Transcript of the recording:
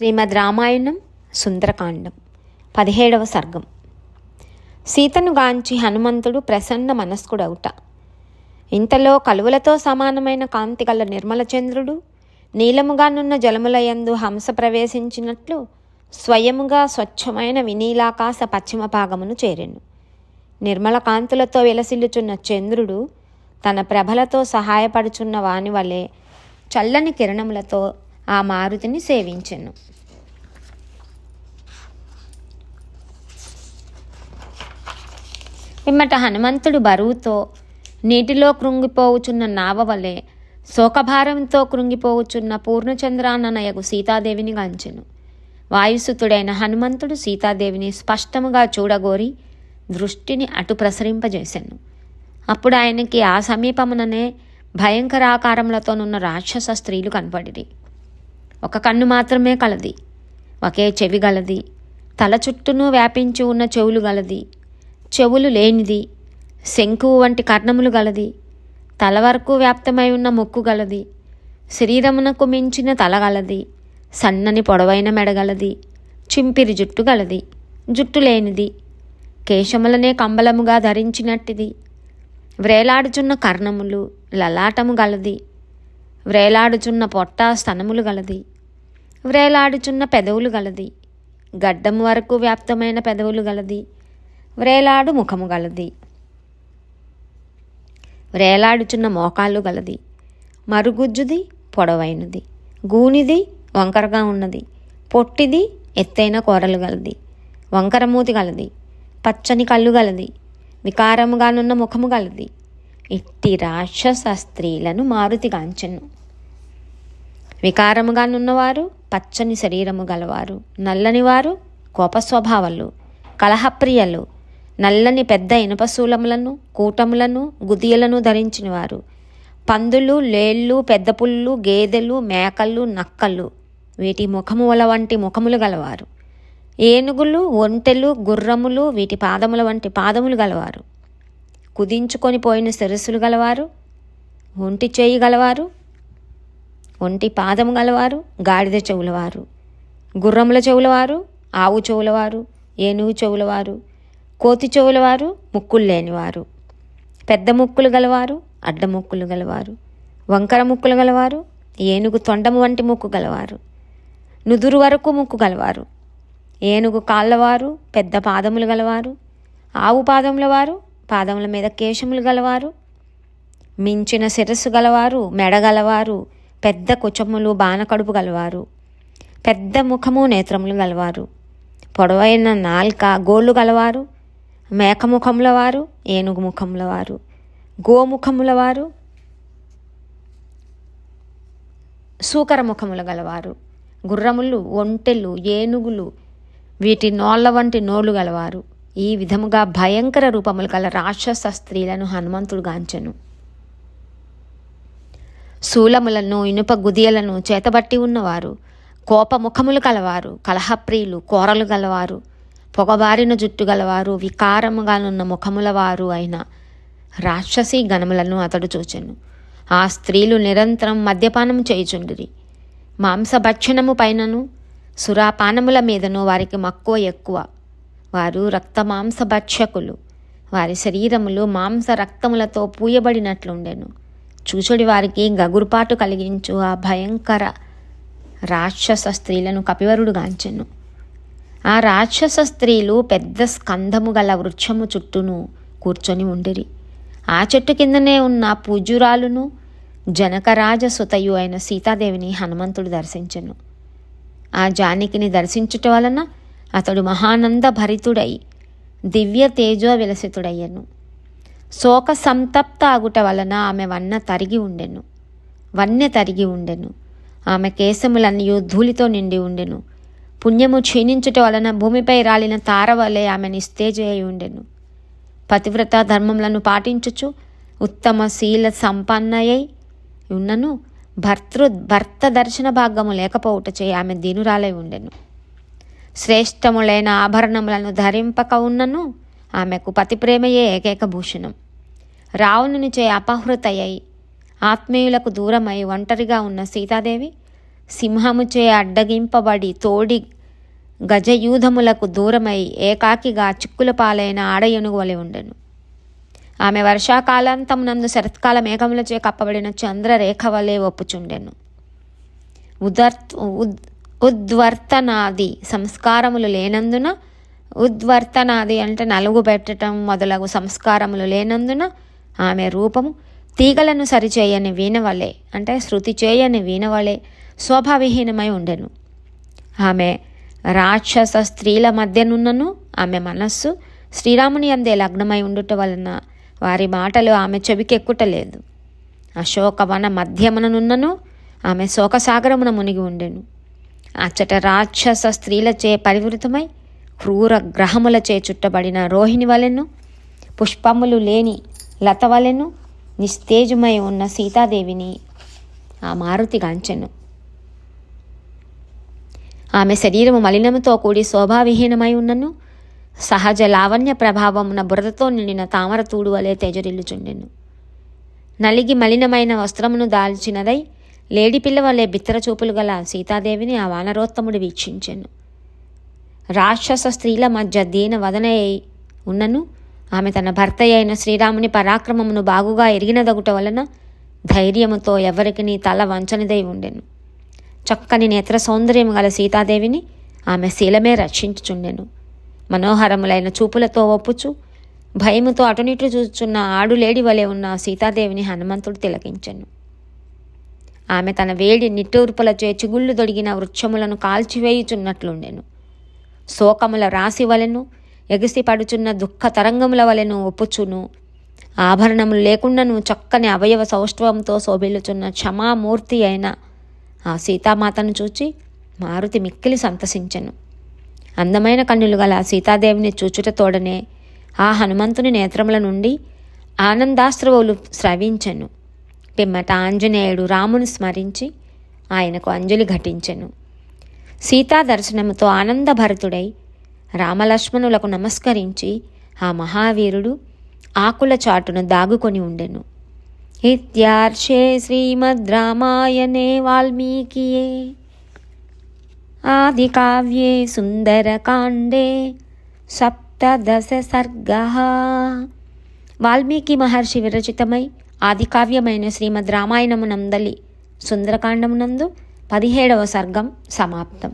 శ్రీమద్ రామాయణం సుందరకాండం. పదిహేడవ సర్గం. సీతను గాంచి హనుమంతుడు ప్రసన్న మనస్కుడవుట ఇంతలో కలువలతో సమానమైన కాంతి గల నిర్మలచంద్రుడు నీలముగానున్న జలములయందు హంస ప్రవేశించినట్లు స్వయముగా స్వచ్ఛమైన వినీలాకాశ పశ్చిమ భాగమును చేరెను. నిర్మల కాంతులతో విలసిల్లుచున్న చంద్రుడు తన ప్రభలతో సహాయపడుచున్న వాని వలె చల్లని కిరణములతో ఆ మారుతిని సేవించెను. పిమ్మట హనుమంతుడు బరువుతో నీటిలో కృంగిపోవుచున్న నావ వలె శోకభారంతో కృంగిపోవుచున్న పూర్ణచంద్రాననయగు సీతాదేవిని గాంచెను వాయుసుతుడైన హనుమంతుడు సీతాదేవిని స్పష్టముగా చూడగోరి దృష్టిని అటు ప్రసరింపజేశాను అప్పుడు ఆయనకి ఆ సమీపముననే భయంకరాకారములతోనున్న రాక్షస స్త్రీలు కనపడిరి. ఒక కన్ను మాత్రమే కలది. ఒకే చెవి గలది. తల చుట్టూను వ్యాపించి ఉన్న చెవులు గలది. చెవులు లేనిది. శంకువు వంటి కర్ణములు గలది. తల వరకు వ్యాప్తమై ఉన్న ముక్కు గలది. శరీరమునకు మించిన తల గలది. సన్నని పొడవైన మెడగలది చింపిరి జుట్టు గలది. జుట్టు లేనిది. కేశములనే కంబలముగా ధరించినట్టిది. వ్రేలాడుచున్న కర్ణములు లలాటము గలది. వ్రేలాడుచున్న పొట్ట స్తనములు గలది. వ్రేలాడుచున్న పెదవులు గలది. గడ్డం వరకు వ్యాప్తమైన పెదవులు గలది. వ్రేలాడు ముఖము గలది. వ్రేలాడుచున్న మోకాళ్ళు గలది. మరుగుజ్జుది పొడవైనది. గూనిది వంకరగా ఉన్నది. పొట్టిది ఎత్తైన కూరలు గలది. వంకరమూతి గలది. పచ్చని కళ్ళు గలది. వికారముగానున్న ముఖము గలది. ఇట్టి రాక్షస స్త్రీలను మారుతిగాంచెను వికారముగానున్నవారు పచ్చని శరీరము గలవారు. నల్లని వారు కోపస్వభావాలు కలహప్రియలు. నల్లని పెద్ద ఇనుపశూలములను కూటములను గుదియలను ధరించిన వారు పందులు లేళ్ళు పెద్ద పుల్లు గేదెలు మేకలు నక్కలు. వీటి ముఖముల వంటి ముఖములు గలవారు. ఏనుగులు ఒంటెలు గుర్రములు వీటి పాదముల వంటి పాదములు గలవారు. కుదించుకొని పోయిన శిరస్సులు గలవారు. ఒంటి చేయి గలవారు. ఒంటి పాదము గలవారు గాడిద చెవులవారు. గుర్రముల చెవులవారు ఆవు చెవులవారు ఏనుగు చెవులవారు. కోతి చెవులవారు ముక్కులు లేనివారు. పెద్ద ముక్కులు గలవారు అడ్డ ముక్కులు గలవారు. వంకర ముక్కులు గలవారు ఏనుగు తొండము వంటి ముక్కు గలవారు. నుదురు వరకు ముక్కు గలవారు. ఏనుగు కాళ్ళవారు పెద్ద పాదములు గలవారు. ఆవు పాదముల వారు పాదముల మీద కేశములు గలవారు. మించిన శిరస్సు గలవారు మెడ గలవారు. పెద్ద కుచములు బాణకడుపు గలవారు. పెద్ద ముఖము నేత్రములు గలవారు. పొడవైన నాల్క గోళ్ళు గలవారు. మేకముఖముల వారు ఏనుగు ముఖముల వారు. గోముఖముల వారు సూకర ముఖముల గలవారు. గుర్రములు ఒంటెలు ఏనుగులు వీటి నోళ్ళ వంటి నోళ్ళు గలవారు. ఈ విధముగా భయంకర రూపములు గల రాక్షస స్త్రీలను హనుమంతుడు గాంచెను. శూలములను ఇనుప గుదియలను చేతబట్టి ఉన్నవారు. కోపముఖములు కలవారు కలహప్రియులు కోరలు గలవారు. పొగబారిన జుట్టు గలవారు వికారముగానున్న ముఖముల వారు అయిన రాక్షసి గణములను అతడు చూచెను. ఆ స్త్రీలు నిరంతరం మద్యపానం చేయుచుండిరి. మాంసభక్షణము పైనను సురాపానముల మీదను వారికి మక్కువ ఎక్కువ. వారు రక్త మాంసభక్షకులు వారి శరీరములు మాంస రక్తములతో పూయబడినట్లుండెను. చూచుడి వారికి గగురుపాటు కలిగించు ఆ భయంకర రాక్షస స్త్రీలను కపివరుడు గాంచెను. ఆ రాక్షస స్త్రీలు పెద్ద స్కంధము గల వృక్షము చుట్టూను కూర్చొని ఉండిరి. ఆ చెట్టు కిందనే ఉన్న పూజురాలును జనకరాజ సుతయు అయిన సీతాదేవిని హనుమంతుడు దర్శించెను. ఆ జానకిని దర్శించుట వలన అతడు మహానంద భరితుడై దివ్య తేజో విలసితుడయ్యను. శోక సంతప్త ఆగుట వలన ఆమె వన్న తరిగి ఉండెను. వన్నె తరిగి ఉండెను. ఆమె కేశములన్నీ ధూళితో నిండి ఉండెను. పుణ్యము క్షీణించుట వలన భూమిపై రాలిన తార వలె ఆమె నిస్తేజ ఉండెను. పతివ్రత ధర్మములను పాటించుచు ఉత్తమ శీల సంపన్నయై ఉన్నను. భర్తృ భర్త దర్శన భాగము లేకపోవుటచే ఆమె దీనురాలై ఉండెను. శ్రేష్టములైన ఆభరణములను ధరింపక ఉన్నను. ఆమెకు పతి ప్రేమయే ఏకైక భూషణం. రావణునిచే అపహృతయ్యి ఆత్మీయులకు దూరమై ఒంటరిగా ఉన్న సీతాదేవి సింహముచే అడ్డగింపబడి తోడి గజయూధములకు దూరమై ఏకాకిగా చిక్కుల పాలైన ఆడయనుగు వలె ఉండెను. ఆమె వర్షాకాలాంతం నందు శరత్కాల మేఘములచే కప్పబడిన చంద్రరేఖ వలె ఒప్పుచుండెను. ఉదర్త్ ఉద్ ఉద్వర్తనాది సంస్కారములు లేనందున ఉద్వర్తనాది అంటే నలుగు పెట్టడం మొదలగు సంస్కారములు లేనందున ఆమె రూపము తీగలను సరిచేయని వీణవలే అంటే శృతి చేయని వీణవలే శోభావిహీనమై ఉండెను. ఆమె రాక్షస స్త్రీల మధ్యనున్నను ఆమె మనస్సు శ్రీరాముని అందే లగ్నమై ఉండుట వలన వారి మాటలు ఆమె చెవికెక్కుటలేదు. అశోకవన మధ్యమననున్నను ఆమె శోకసాగరమున మునిగి ఉండెను. అచ్చట రాక్షస స్త్రీలచే పరివృతమై క్రూర గ్రహములచే చుట్టబడిన రోహిణి వలెను పుష్పములు లేని లత వలెను నిస్తేజమై ఉన్న సీతాదేవిని ఆ మారుతి గాంచెను. ఆమె శరీరము మలినముతో కూడి శోభావిహీనమై ఉన్నను సహజ లావణ్య ప్రభావమున బురదతో నిండిన తామర తూడు వలె తేజరిల్లుచుండెను. నలిగి మలినమైన వస్త్రమును దాల్చినదై లేడిపిల్ల వలె బిత్తర చూపులు గల సీతాదేవిని ఆ వానరోత్తముడు వీక్షించెను. రాక్షస స్త్రీల మధ్య దీన వదనయ్యి ఉన్నను ఆమె తన భర్త అయిన శ్రీరాముని పరాక్రమమును బాగుగా ఎరిగినదగుట వలన ధైర్యముతో ఎవరికి తల వంచనిదై ఉండెను. చక్కని నేత్ర సౌందర్యము గల సీతాదేవిని ఆమె శీలమే రక్షించుచుండెను. మనోహరములైన చూపులతో ఒప్పుచు భయముతో అటునిటు చూచున్న ఆడులేడి వలె ఉన్న సీతాదేవిని హనుమంతుడు తిలకించెను. ఆమె తన వేడి నిట్టూర్పులచే చిగుళ్ళు దొడిగిన వృక్షములను కాల్చివేయుచున్నట్లుండెను. శోకముల రాశి వలెను ఎగిసిపడుచున్న దుఃఖ తరంగముల వలెను ఒప్పుచును. ఆభరణములు లేకుండాను చక్కని అవయవ సౌష్ఠవంతో శోభిల్లుచున్న క్షమామూర్తి అయిన ఆ సీతామాతను చూచి మారుతి మిక్కిలి సంతసించెను. అందమైన కన్నులు గల సీతాదేవిని చూచుట తోడనే ఆ హనుమంతుని నేత్రముల నుండి ఆనందాశ్రవులు స్రవించెను. పిమ్మట ఆంజనేయుడు రాముని స్మరించి ఆయనకు అంజలి ఘటించెను. సీతా దర్శనముతో ఆనందభరితుడై రామలక్ష్మణులకు నమస్కరించి ఆ మహావీరుడు ఆకుల చాటును దాగుకొని ఉండెను. ఇత్యార్షే శ్రీమద్ రామాయణే వాల్మీకియే. ఆదికావ్యే సుందరకాండే సప్తదశ సర్గ. వాల్మీకి మహర్షి విరచితమై ఆదికావ్యమైన శ్రీమద్ రామాయణమునందలి సుందరకాండమునందు పదిహేడవ సర్గం సమాప్తం.